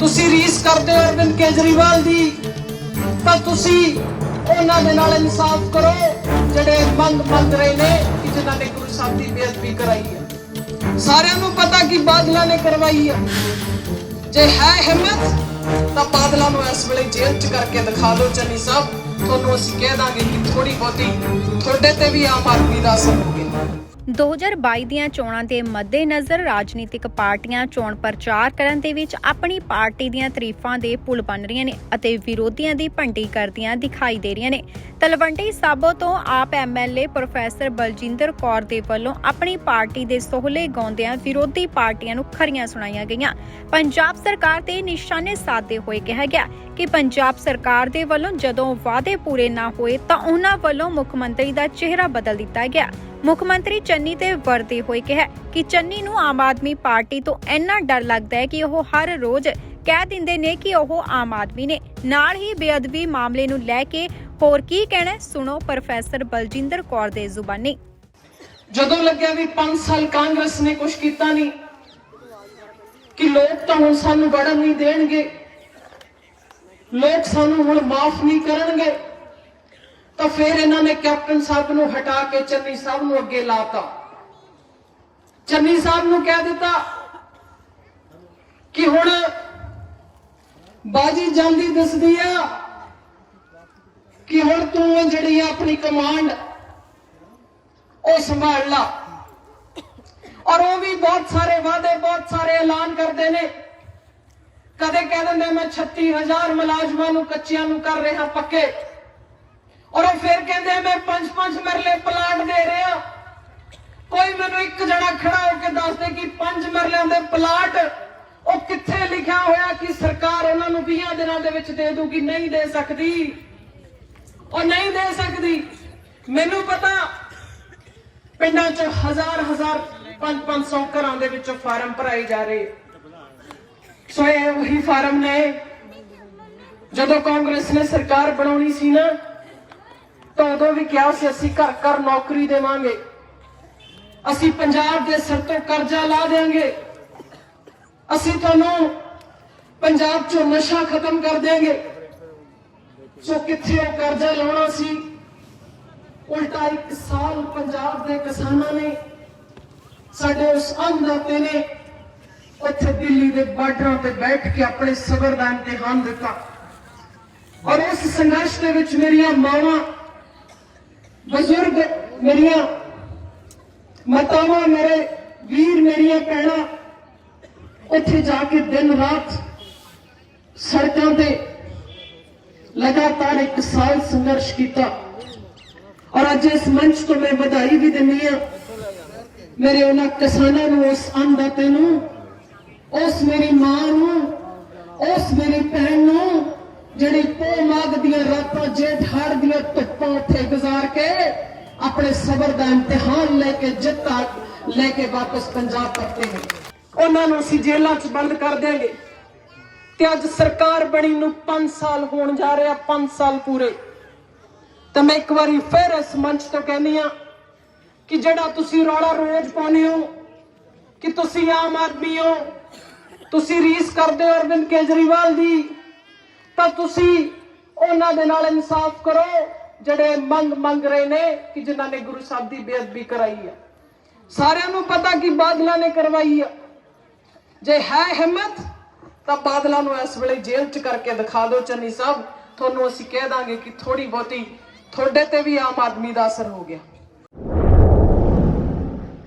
ਤੁਸੀਂ ਰੀਸ ਕਰਦੇ ਹੋ ਅਰਵਿੰਦ ਕੇਜਰੀਵਾਲ ਦੀ, ਤਾਂ ਤੁਸੀਂ ਉਹਨਾਂ ਦੇ ਨਾਲ ਇਨਸਾਫ ਕਰੋ, ਜਿਹੜੇ ਮੰਗ ਮੰਗ ਰਹੇ ਨੇ ਕਿ ਜਿਨ੍ਹਾਂ ਨੇ ਗੁਰੂ ਸਾਹਿਬ ਦੀ ਬੇਅਦਬੀ ਕਰਾਈ ਹੈ। ਸਾਰਿਆਂ ਨੂੰ ਪਤਾ ਕਿ ਬਾਦਲਾਂ ਨੇ ਕਰਵਾਈ ਹੈ। ਜੇ ਹੈ ਹਿੰਮਤ, ਤਾਂ ਬਾਦਲਾਂ ਨੂੰ ਇਸ ਵੇਲੇ ਜੇਲ੍ਹ 'ਚ ਕਰਕੇ ਦਿਖਾ ਦਿਓ, ਚੰਨੀ ਸਾਹਿਬ। ਤੁਹਾਨੂੰ ਅਸੀਂ ਕਹਿ ਦਾਂਗੇ ਕਿ ਥੋੜੀ ਬਹੁਤੀ ਤੁਹਾਡੇ ਤੇ ਵੀ ਆਮ ਆਦਮੀ ਦਾ ਅਸਰ ਹੋ 2022 ਦੀਆਂ ਚੋਣਾਂ ਦੇ ਮੱਦੇਨਜ਼ਰ ਰਾਜਨੀਤਿਕ ਪਾਰਟੀਆਂ ਚੋਣ ਪ੍ਰਚਾਰ ਕਰਨ ਦੇ ਵਿੱਚ ਆਪਣੀ ਪਾਰਟੀ ਦੀਆਂ ਤਾਰੀਫਾਂ ਦੇ ਪੁਲ ਬਣ ਰਹੀਆਂ ਨੇ ਅਤੇ ਵਿਰੋਧੀਆਂ ਦੀ ਭੰਡੀ ਕਰਦੀਆਂ ਦਿਖਾਈ ਦੇ ਰਹੀਆਂ ਨੇ। ਤਲਵੰਡੀ ਸਾਬੋ ਤੋਂ ਆਪ ਐਮਐਲਏ ਪ੍ਰੋਫੈਸਰ ਬਲਜਿੰਦਰ ਕੌਰ ਦੇ ਵੱਲੋਂ ਆਪਣੀ ਪਾਰਟੀ ਦੇ ਸੋਹਲੇ ਗਾਉਂਦਿਆਂ ਵਿਰੋਧੀ ਪਾਰਟੀਆਂ ਨੂੰ ਖਰੀਆਂ ਸੁਣਾਈਆਂ ਗਈਆਂ। ਪੰਜਾਬ ਸਰਕਾਰ ਤੇ ਨਿਸ਼ਾਨੇ ਸਾਧਦੇ ਹੋਏ ਕਿਹਾ ਗਿਆ ਕਿ ਪੰਜਾਬ ਸਰਕਾਰ ਦੇ ਵੱਲੋਂ ਜਦੋਂ ਵਾਅਦੇ ਪੂਰੇ ਨਾ ਹੋਏ ਤਾਂ ਉਹਨਾਂ ਵੱਲੋਂ ਮੁੱਖ ਮੰਤਰੀ ਦਾ ਚਿਹਰਾ ਬਦਲ ਦਿੱਤਾ ਗਿਆ। ਮੁੱਖ ਮੰਤਰੀ ਚੰਨੀ ਤੇ ਵਰਦੇ ਹੋਏ ਕਿਹਾ ਕਿ ਚੰਨੀ ਨੂੰ ਆਮ ਆਦਮੀ ਪਾਰਟੀ ਤੋਂ ਇੰਨਾ ਡਰ ਲੱਗਦਾ ਹੈ ਕਿ ਉਹ ਹਰ ਰੋਜ਼ ਕਹਿ ਦਿੰਦੇ ਨੇ ਕਿ ਉਹ ਆਮ ਆਦਮੀ ਨੇ। ਨਾਲ ਹੀ ਬੇਅਦਬੀ ਮਾਮਲੇ ਨੂੰ ਲੈ ਕੇ ਹੋਰ ਕੀ ਕਹਿਣਾ ਸੁਣੋ ਪ੍ਰੋਫੈਸਰ ਬਲਜਿੰਦਰ ਕੌਰ ਦੇ ਜ਼ੁਬਾਨੀ। ਜਦੋਂ ਲੱਗਿਆ ਵੀ 5 ਸਾਲ ਕਾਂਗਰਸ ਨੇ ਕੁਝ ਕੀਤਾ ਨਹੀਂ, ਕਿ ਲੋਕ ਤਾਂ ਹੁਣ ਸਾਨੂੰ ਵੜਨ ਨਹੀਂ ਦੇਣਗੇ, ਲੋਕ ਸਾਨੂੰ ਹੁਣ ਮਾਫ ਨਹੀਂ ਕਰਨਗੇ ਤਾਂ ਫਿਰ ਇਹਨਾਂ ਨੇ ਕੈਪਟਨ ਸਾਹਿਬ ਨੂੰ ਹਟਾ ਕੇ ਚੰਨੀ ਸਾਹਿਬ ਨੂੰ ਅੱਗੇ ਲਾਤਾ। ਚੰਨੀ ਸਾਹਿਬ ਨੂੰ ਕਹਿ ਦਿੱਤਾ ਕਿ ਹੁਣ ਬਾਜੀ ਜਾਂਦੀ ਦਿਸਦੀ ਆ ਕਿ ਹੁਣ ਤੂੰ ਜਿਹੜੀ ਆ ਆਪਣੀ ਕਮਾਂਡ ਉਹ ਸੰਭਾਲ ਲਾ। ਔਰ ਉਹ ਵੀ ਬਹੁਤ ਸਾਰੇ ਵਾਅਦੇ, ਬਹੁਤ ਸਾਰੇ ਐਲਾਨ ਕਰਦੇ ਨੇ। ਕਦੇ ਕਹਿ ਦਿੰਦੇ ਮੈਂ 36000 ਮੁਲਾਜ਼ਮਾਂ ਨੂੰ ਕੱਚਿਆਂ ਨੂੰ ਕਰ ਰਿਹਾ, ਪੱਕੇ। ਔਰ ਉਹ ਫਿਰ ਕਹਿੰਦੇ ਮੈਂ ਪੰਜ ਪੰਜ ਮਰਲੇ ਪਲਾਟ ਦੇ ਰਿਹਾ। ਕੋਈ ਮੈਨੂੰ ਇੱਕ ਜਣਾ ਖੜਾ ਹੋ ਕੇ ਦੱਸ ਦੇ ਕਿ ਪੰਜ ਮਰਲਿਆਂ ਦੇ ਪਲਾਟ ਉਹ ਕਿੱਥੇ ਲਿਖਿਆ ਹੋਇਆ ਕਿ ਸਰਕਾਰ ਉਹਨਾਂ ਨੂੰ 20 ਦਿਨਾਂ ਦੇ ਵਿੱਚ ਦੇ ਦੂਗੀ ਨਹੀਂ ਦੇ ਸਕਦੀ। ਉਹ ਨਹੀਂ ਦੇ ਸਕਦੀ। ਮੈਨੂੰ ਪਤਾ, ਪਿੰਡਾਂ 'ਚ ਹਜ਼ਾਰ ਹਜ਼ਾਰ 5-500 ਘਰਾਂ ਦੇ ਵਿੱਚੋਂ ਫਾਰਮ ਭਰਾਏ ਜਾ ਰਹੇ। ਸੋ ਇਹ ਉਹੀ ਫਾਰਮ ਨੇ। ਜਦੋਂ ਕਾਂਗਰਸ ਨੇ ਸਰਕਾਰ ਬਣਾਉਣੀ ਸੀ ਨਾ ਤਾਂ ਉਦੋਂ ਵੀ ਕਿਹਾ ਸੀ, ਅਸੀਂ ਘਰ ਘਰ ਨੌਕਰੀ ਦੇਵਾਂਗੇ। ਅਸੀਂ ਪੰਜਾਬ ਦੇ ਸਿਰ ਤੋਂ ਕਰਜ਼ਾ ਲਾ ਦੇਵਾਂਗੇ ਅਸੀਂ ਤੁਹਾਨੂੰ ਪੰਜਾਬ 'ਚੋਂ ਨਸ਼ਾ ਖਤਮ ਕਰ ਦੇਵਾਂਗੇ ਸੋ ਕਿੱਥੇ ਉਹ ਕਰਜ਼ਾ ਲਾਉਣਾ ਸੀ? ਉਲਟਾ ਇੱਕ ਸਾਲ ਪੰਜਾਬ ਦੇ ਕਿਸਾਨਾਂ ਨੇ, ਸਾਡੇ ਉਸ ਅੰਨਦਾਤੇ ਨੇ ਉੱਥੇ ਦਿੱਲੀ ਦੇ ਬਾਰਡਰਾਂ ਤੇ ਬੈਠ ਕੇ ਆਪਣੇ ਸਬਰ ਦਾ ਇਮਤਿਹਾਨ ਦਿੱਤਾ। ਔਰ ਉਸ ਸੰਘਰਸ਼ ਦੇ ਵਿੱਚ ਮੇਰੀਆਂ ਮਾਵਾਂ ਬਜ਼ੁਰਗ ਮੇਰੀਆਂ, ਮਾਤਾਵਾਂ ਮੇਰੇ, ਵੀਰ ਮੇਰੀਆਂ ਭੈਣਾਂ, ਉੱਥੇ ਜਾ ਕੇ ਦਿਨ ਰਾਤ ਸੜਕਾਂ ਤੇ ਲਗਾਤਾਰ ਇੱਕ ਸਾਲ ਸੰਘਰਸ਼ ਕੀਤਾ। ਔਰ ਅੱਜ ਇਸ ਮੰਚ ਤੋਂ ਮੈਂ ਵਧਾਈ ਵੀ ਦਿੰਦੀ ਹਾਂ। ਮੇਰੇ ਉਹਨਾਂ ਕਿਸਾਨਾਂ ਨੂੰ, ਉਸ ਅੰਨਦਾਤੇ ਨੂੰ, ਉਸ ਮੇਰੀ ਮਾਂ ਨੂੰ, ਉਸ ਮੇਰੀ ਭੈਣ ਨੂੰ ਜਿਹੜੀ ਪੋ ਮਾਗ ਦੀਆਂ ਰਾਤਾਂ ਜੇਠ ਹਾੜ ਦੀਆਂ ਧੁੱਪਾਂ ਉੱਥੇ ਗੁਜ਼ਾਰ ਕੇ ਆਪਣੇ ਸਬਰ ਦਾ ਇਮਤਿਹਾਨ ਲੈ ਕੇ ਜਿੱਤ ਲੈ ਕੇ ਵਾਪਸ ਪੰਜਾਬ ਪਰਤੇ ਨੇ। ਉਹਨਾਂ ਨੂੰ ਅਸੀਂ ਜੇਲ੍ਹਾਂ 'ਚ ਬੰਦ ਕਰ ਦੇਾਂਗੇ ਤੇ ਅੱਜ ਸਰਕਾਰ ਬਣੀ ਨੂੰ 5 ਸਾਲ ਹੋਣ ਜਾ ਰਿਹਾ 5 ਸਾਲ ਪੂਰੇ। ਤਾਂ ਮੈਂ ਇੱਕ ਵਾਰੀ ਫਿਰ ਇਸ ਮੰਚ ਤੋਂ ਕਹਿੰਦੀ ਆ ਕਿ ਜਿਹੜਾ ਤੁਸੀਂ ਰੌਲਾ ਰੋਜ਼ ਪਾਉਂਦੇ ਹੋ, ਕਿ ਤੁਸੀਂ ਆਮ ਆਦਮੀ ਹੋ, ਤੁਸੀਂ ਰੀਸ ਕਰਦੇ ਹੋ ਅਰਵਿੰਦ ਕੇਜਰੀਵਾਲ ਦੀ ਤਾਂ ਤੁਸੀਂ ਉਹਨਾਂ ਦੇ ਨਾਲ ਇਨਸਾਫ ਕਰੋ, ਜਿਹੜੇ ਮੰਗ ਮੰਗ ਰਹੇ ਨੇ ਕਿ ਜਿਨ੍ਹਾਂ ਨੇ ਗੁਰੂ ਸਾਹਿਬ ਦੀ ਬੇਅਦਬੀ ਕਰਾਈ ਹੈ ਸਾਰਿਆਂ ਨੂੰ ਪਤਾ ਕਿ ਬਾਦਲਾਂ ਨੇ ਕਰਵਾਈ ਹੈ ਜੇ ਹੈ ਹਿੰਮਤ, ਤਾਂ ਬਾਦਲਾਂ ਨੂੰ ਇਸ ਵੇਲੇ ਜੇਲ੍ਹ 'ਚ ਕਰਕੇ ਦਿਖਾ ਦਿਓ, ਚੰਨੀ ਸਾਹਿਬ। ਤੁਹਾਨੂੰ ਅਸੀਂ ਕਹਿ ਦਾਂਗੇ ਕਿ ਥੋੜੀ ਬਹੁਤੀ ਤੁਹਾਡੇ ਤੇ ਵੀ ਆਮ ਆਦਮੀ ਦਾ ਅਸਰ ਹੋ ਗਿਆ।